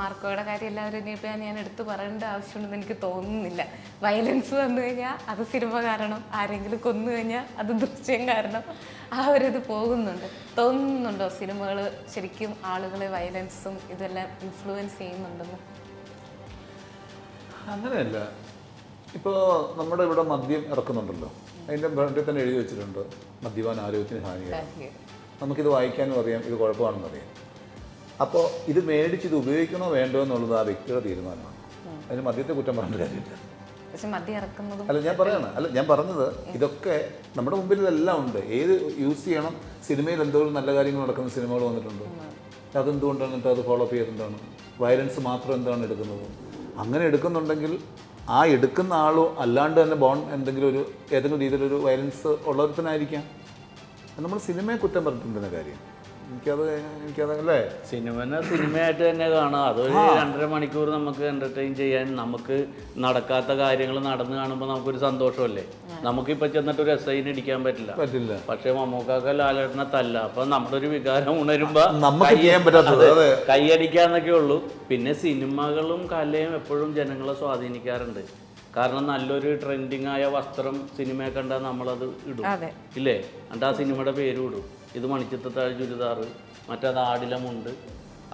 മാർക്കോയുടെ കാര്യം എല്ലാവരും ഇനിയിപ്പോൾ ഞാൻ എടുത്തു പറയേണ്ട ആവശ്യമുണ്ടെന്ന് എനിക്ക് തോന്നുന്നില്ല. വയലൻസ് വന്നു കഴിഞ്ഞാൽ അത് സിനിമ കാരണം ആരെങ്കിലും കൊന്നു കഴിഞ്ഞാൽ അത് ദൃശ്യം കാരണം ആ ഒരു ഇത് പോകുന്നുണ്ട്. തോന്നുന്നുണ്ടോ സിനിമകൾ ശരിക്കും ആളുകളെ വയലൻസും ഇതെല്ലാം ഇൻഫ്ലുവൻസ് ചെയ്യുന്നുണ്ടെന്ന്? അങ്ങനെയല്ല. ഇപ്പോൾ നമ്മുടെ ഇവിടെ മദ്യം ഇറക്കുന്നുണ്ടല്ലോ. അതിന്റെ ബ്രാൻഡിൽ തന്നെ എഴുതി വെച്ചിട്ടുണ്ട് മദ്യപാൻ ആരോഗ്യത്തിന് ഹാനികരം. നമുക്കിത് വായിക്കാനും അറിയാം ഇത് കുഴപ്പമാണെന്ന് അറിയാം അപ്പോൾ ഇത് മേടിച്ച് ഇത് ഉപയോഗിക്കണോ വേണ്ടോ എന്നുള്ളത് ആ വ്യക്തിയുടെ തീരുമാനമാണ്. അതിന് മദ്യത്തെ കുറ്റം പറഞ്ഞിട്ട് കാര്യമില്ല. പക്ഷെ മദ്യം ഇറക്കുന്നതും അല്ല ഞാൻ പറയണം. അല്ല ഞാൻ പറഞ്ഞത് ഇതൊക്കെ നമ്മുടെ മുമ്പിൽ ഇതെല്ലാം ഉണ്ട്. ഏത് യൂസ് ചെയ്യണം? സിനിമയിൽ എന്തോരം നല്ല കാര്യങ്ങൾ നടക്കുന്ന സിനിമകൾ വന്നിട്ടുണ്ട്. അതെന്തുകൊണ്ടാണ് എന്നിട്ട് അത് ഫോളോ അപ്പ് ചെയ്തിട്ടാണ് വയലൻസ് മാത്രം എന്താണ് എടുക്കുന്നത്? അങ്ങനെ എടുക്കുന്നുണ്ടെങ്കിൽ ആ എടുക്കുന്ന ആളോ അല്ലാണ്ട് തന്നെ ബോൺ എന്തെങ്കിലും ഒരു ഏതെങ്കിലും രീതിയിലൊരു വയലൻസ് ഉള്ളവർത്തനായിരിക്കാം നമ്മൾ സിനിമയെ കുറ്റം പറഞ്ഞിട്ടുണ്ടെന്ന കാര്യം. എനിക്കത് എനിക്കത് അല്ലേ സിനിമനെ സിനിമയായിട്ട് തന്നെ കാണാം. അതൊരു രണ്ടര മണിക്കൂർ നമുക്ക് എന്റർടൈൻ ചെയ്യാൻ നമുക്ക് നടക്കാത്ത കാര്യങ്ങൾ നടന്നു കാണുമ്പോൾ നമുക്കൊരു സന്തോഷമല്ലേ? നമുക്കിപ്പോൾ ചെന്നിട്ട് ഒരു എസ് ഐന് ഇടിക്കാൻ പറ്റില്ല. പറ്റില്ല. പക്ഷേ മമ്മൂക്കാക്ക ലാലേട്ടനെ തല്ല. അപ്പൊ നമ്മുടെ ഒരു വികാരം ഉണരുമ്പോ നമുക്ക് ചെയ്യാൻ പറ്റാത്തത്. കൈയടിക്കാന്നൊക്കെ ഉള്ളൂ. പിന്നെ സിനിമകളും കലയും എപ്പോഴും ജനങ്ങളെ സ്വാധീനിക്കാറുണ്ട്. കാരണം നല്ലൊരു ട്രെൻഡിങ് ആയ വസ്ത്രം സിനിമയെ കണ്ടാൽ നമ്മളത് ഇടും. അതെ. ഇല്ലേ? എന്നിട്ട് ആ സിനിമയുടെ പേരും ഇടും. ഇത് മണിച്ചിത്രത്താഴ് ചുരിദാറ് മറ്റത് ആടിലമുണ്ട്.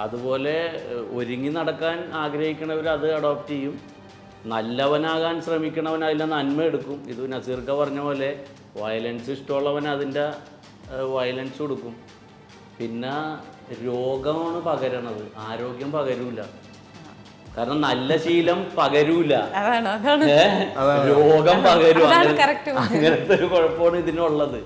അതുപോലെ ഒരുങ്ങി നടക്കാൻ ആഗ്രഹിക്കുന്നവർ അത് അഡോപ്റ്റ് ചെയ്യും. നല്ലവനാകാൻ ശ്രമിക്കണവൻ അതിലെ നന്മ എടുക്കും. ഇത് നസീർക്ക പറഞ്ഞ പോലെ വയലൻസ് ഇഷ്ടമുള്ളവൻ അതിന്റെ വയലൻസ് കൊടുക്കും. പിന്നെ രോഗമാണ് പകരണത്. ആരോഗ്യം പകരൂല. കാരണം നല്ല ശീലം പകരൂല. അതാണ് അതാണ്. രോഗം പകരും. അങ്ങനത്തെ ഒരു കുഴപ്പമാണ് ഇതിനുള്ളത്.